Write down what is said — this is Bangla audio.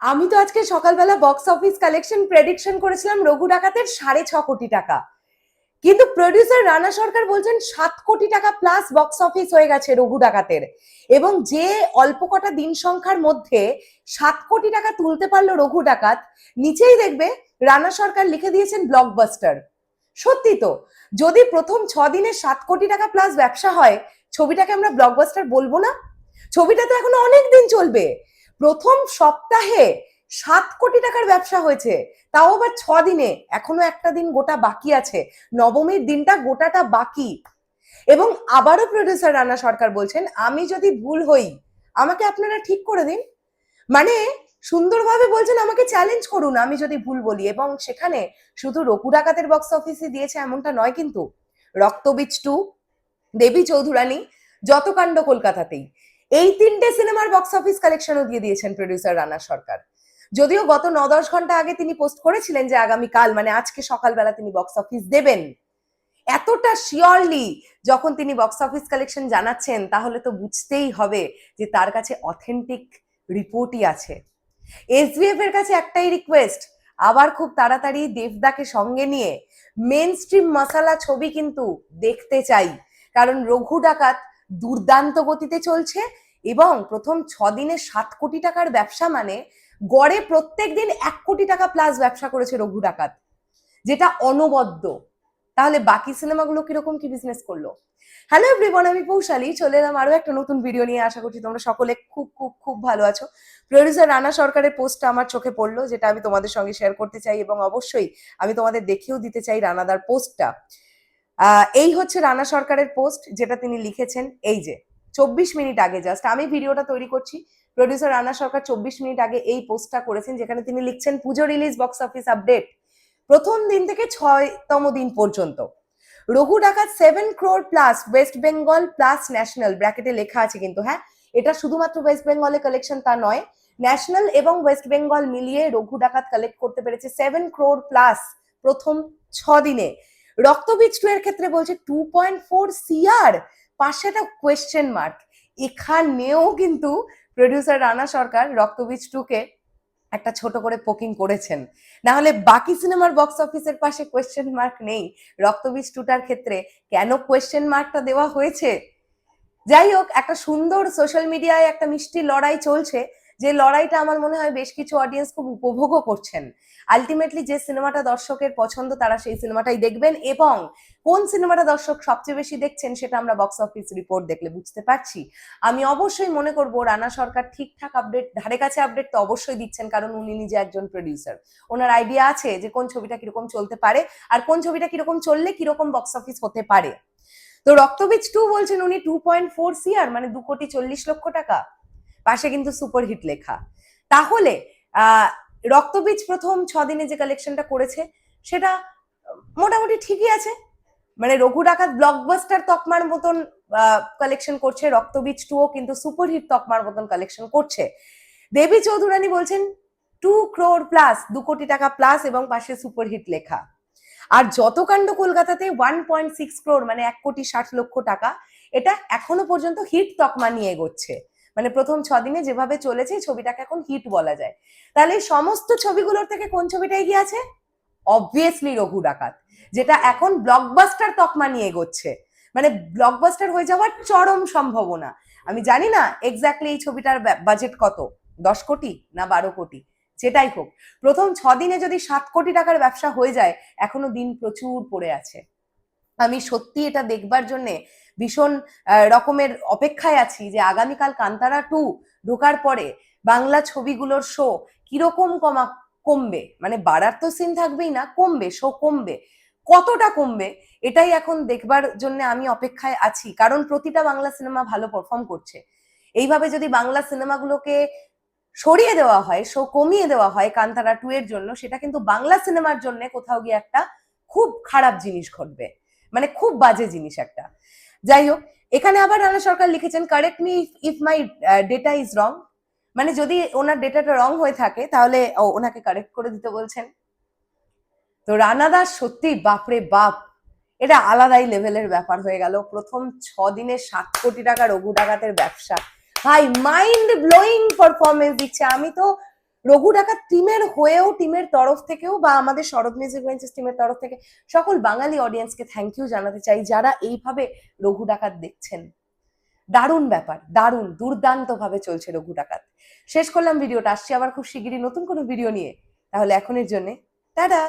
আমি তো আজকে সকালবেলা বক্স অফিস কালেকশন প্রেডিকশন করেছিলাম রঘু ডাকাতের সাড়ে ছ কোটি টাকা। কিন্তু প্রডিউসার রানা সরকার বলছেন সাত কোটি টাকা প্লাস বক্স অফিস হয়ে গেছে রঘু ডাকাতের। এবং যে অল্প কটা দিন সংখ্যার মধ্যে সাত কোটি টাকা তুলতে পারল রঘু ডাকাত, নিচেই দেখবে রানা সরকার লিখে দিয়েছেন ব্লকবাস্টার সত্যি তো, যদি প্রথম ছ দিনে সাত কোটি টাকা প্লাস ব্যবসা হয়, ছবিটাকে আমরা ব্লকবাস্টার বলব না? ছবিটা তো এখনও অনেক দিন চলবে। প্রথম সপ্তাহে সাত কোটি টাকার ব্যবসা হয়েছে, তাও আবার ছ দিনে, এখনও একটা দিন গোটা বাকি আছে, নবমীর দিনটা গোটাটা বাকি। এবং আবারও প্রডিউসার রানা সরকার বলছেন, আমি যদি ভুল হই, আমাকে আপনারা ঠিক করে দিন। মানে সুন্দরভাবে বলছেন, আমাকে চ্যালেঞ্জ করুন, আমি যদি ভুল বলি। এবং সেখানে শুধু রকু ডাকাতের বক্স অফিসে দিয়েছে এমনটা নয় কিন্তু রক্তবীজ টু দেবী চৌধুরানী, যত কাণ্ড কলকাতাতেই। এই তিনটে সিনেমার বক্স অফিস কালেকশনও দিয়ে দিয়েছেন প্রডিউসার রানা সরকার। যদিও গত ন দশ ঘণ্টা আগে তিনি পোস্ট করেছিলেন যে আগামীকাল মানে আজকে সকালবেলা তিনি বক্স অফিস দেবেন। এতটা শিওরলি যখন তিনি বক্স অফিস কালেকশন জানাচ্ছেন, তাহলে তো বুঝতেই হবে যে তার কাছে অথেন্টিক রিপোর্টই আছে। এসবিএফ এর কাছে একটাই রিকোয়েস্ট আবার খুব তাড়াতাড়ি দেবদাকে সঙ্গে নিয়ে মেন স্ট্রিম মশালা ছবি কিন্তু দেখতে চাই। কারণ রঘু ডাকাত দুর্দান্ত গতিতে চলছে এবং প্রথম ছ দিনে সাত কোটি টাকার ব্যবসা মানে গড়ে প্রত্যেক দিন এক কোটি টাকা প্লাস ব্যবসা করেছে রঘু ডাকাত, যেটা অনবদ্য। তাহলে বাকি সিনেমাগুলো কীরকম, কি বিজনেস করল? হ্যালো এভরিওয়ান আমি পৌশালী, চলে এলাম আরও একটা নতুন ভিডিও নিয়ে। আশা করছি তোমরা সকলে খুব খুব খুব ভালো আছো। প্রডিউসার রানা সরকারের পোস্টটা আমার চোখে পড়ল, যেটা আমি তোমাদের সঙ্গে শেয়ার করতে চাই এবং অবশ্যই আমি তোমাদের দেখেও দিতে চাই রানাদার পোস্টটা এই হচ্ছে রানা সরকারের পোস্ট যেটা তিনি লিখেছেন, এই যে, চব্বিশ মিনিট আগে জাস্ট আমি ভিডিওটা তৈরি করছি প্রডিউসার রানা সরকার চব্বিশ মিনিট আগে এই পোস্টটা করেছেন, যেখানে তিনি লিখছেন, পুজো রিলিজ বক্স অফিস আপডেট প্রথম দিন থেকে ছয়তম দিন পর্যন্ত। Raghu Dakat seven crore plus West Bengal plus national ব্র্যাকেটে লেখা আছে কিন্তু হ্যাঁ এটা শুধুমাত্র ওয়েস্ট বেঙ্গলের কালেকশন তা নয় ন্যাশনাল এবং ওয়েস্ট বেঙ্গল মিলিয়ে রঘু ডাকাত কালেক্ট করতে পেরেছে সেভেন ক্রোর প্লাস প্রথম ছ দিনে রক্তবীজ টু এর ক্ষেত্রে বলছে টু পয়েন্ট ফোর সিআর পাশে একটা কোয়েশ্চেন মার্ক এখানেও কিন্তু প্রডিউসার রানা সরকার রক্তবীজ টু কে একটা ছোট করে পোকিং করেছেন। না হলে বাকি সিনেমার বক্স অফিসের পাশে কোয়েশ্চেন মার্ক নেই। রক্তবীজ টুটার ক্ষেত্রে কেন কোয়েশ্চেন মার্কটা দেওয়া হয়েছে? যাই হোক, একটা সুন্দর সোশ্যাল মিডিয়ায় একটা মিষ্টি লড়াই চলছে। যে লড়াইটা আমার মনে হয় বেশ কিছু অডিয়েন্স খুব উপভোগও করছেন। আলটিমেটলি যে সিনেমাটা দর্শকের পছন্দ, তারা সেই সিনেমাটাই দেখবেন এবং কোন সিনেমাটা দর্শক সবচেয়ে বেশি দেখছেন সেটা আমরা বক্স অফিস রিপোর্ট দেখলে বুঝতে পারছি। আমি অবশ্যই মনে করব রানা সরকার ঠিকঠাক আপডেট ধারে কাছে আপডেট তো অবশ্যই দিচ্ছেন কারণ উনি নিজে একজন প্রডিউসার ওনার আইডিয়া আছে যে কোন ছবিটা কীরকম চলতে পারে আর কোন ছবিটা কীরকম চললে কীরকম বক্স অফিস হতে পারে। তো রক্তবীজ টু বলছেন উনি টু পয়েন্ট ফোর সিআর মানে দু কোটি চল্লিশ লক্ষ টাকা। পাশে কিন্তু সুপারহিট লেখা। তাহলে রক্তবীজ প্রথম ছ দিনে যে কালেকশনটা করেছে, সেটা মোটামুটি ঠিকই আছে। মানে রঘু ডাকাত ব্লকবাস্টার তকমার মতন কালেকশন করছে, রক্তবীজ টুও কিন্তু সুপারহিট তকমার মতন কালেকশন করছে। দেবী চৌধুরানী বলছেন টু ক্রোর প্লাস দু কোটি টাকা প্লাস এবং পাশে সুপারহিট লেখা। আর যত কাণ্ড কলকাতাতে ওয়ান পয়েন্ট সিক্স ক্রোর মানে এক কোটি ষাট লক্ষ টাকা, এটা এখনও পর্যন্ত হিট তকমা নিয়ে এগোচ্ছে। মানে প্রথম ছ দিনে যেভাবে চলেছে ছবিটাকে এখন হিট বলা যায়। তাহলে সমস্ত ছবিগুলোর থেকে কোন ছবিটা এগিয়ে আছে? অবভিয়াসলি রঘু ডাকাত, যেটা এখন ব্লকবাস্টার তকমা নিয়ে এগোচ্ছে। মানে ব্লকবাস্টার হয়ে যাওয়ার চরম সম্ভাবনা। আমি জানি না এক্স্যাক্টলি এই ছবিটার বাজেট কত, দশ কোটি না বারো কোটি যেটাই হোক। প্রথম ছ দিনে যদি সাত কোটি টাকার ব্যবসা হয়ে যায়, এখনও দিন প্রচুর পড়ে আছে। আমি সত্যি এটা দেখবার জন্যে ভীষণ রকমের অপেক্ষায় আছি যে আগামীকাল কান্তারা টু ঢোকার পরে বাংলা ছবিগুলোর শো কীরকম কমা, কমবে? মানে বাড়ার তো সিন থাকবেই না, কমবে শো কমবে। কতটা কমবে? এটাই এখন দেখবার জন্য আমি অপেক্ষায় আছি। কারণ প্রতিটা বাংলা সিনেমা ভালো পারফর্ম করছে। এইভাবে যদি বাংলা সিনেমাগুলোকে সরিয়ে দেওয়া হয় শো কমিয়ে দেওয়া হয় কান্তারা টু এর জন্য, সেটা কিন্তু বাংলা সিনেমার জন্য কোথাও গিয়ে একটা খুব খারাপ জিনিস ঘটবে। মানে খুব বাজে জিনিস একটা। যাই হোক, এখানে আবার রানা সরকার লিখেছেন correct me if my data is wrong মানে যদি ওনার ডেটাটা রং হয়ে থাকে, তাহলে ওনাকে কারেক্ট করে দিতে বলছেন। তো রানা দাস সত্যি বাপরে বাপ, এটা আলাদাই লেভেলের ব্যাপার হয়ে গেল। প্রথম ছ দিনে সাত কোটি টাকা রঘু ডাকাতের ব্যবসা। ভাই মাইন্ড ব্লোয়িং পারফরমেন্স দিচ্ছে। আমি তো রঘু ডাকাত টিমের হয়েও, টিমের তরফ থেকেও বা আমাদের শরৎ মিউজিক বেঞ্চেস টিমের তরফ থেকে সকল বাঙালি অডিয়েন্সকে থ্যাংক ইউ জানাতে চাই যারা এইভাবে রঘু ডাকাত দেখছেন। দারুণ ব্যাপার, দারুণ দুর্দান্ত ভাবে চলছে রঘু ডাকাত। শেষ করলাম ভিডিওটা, আসছি আবার খুব শিগগিরই নতুন কোনো ভিডিও নিয়ে। তাহলে এখনের জন্যে, টাটা!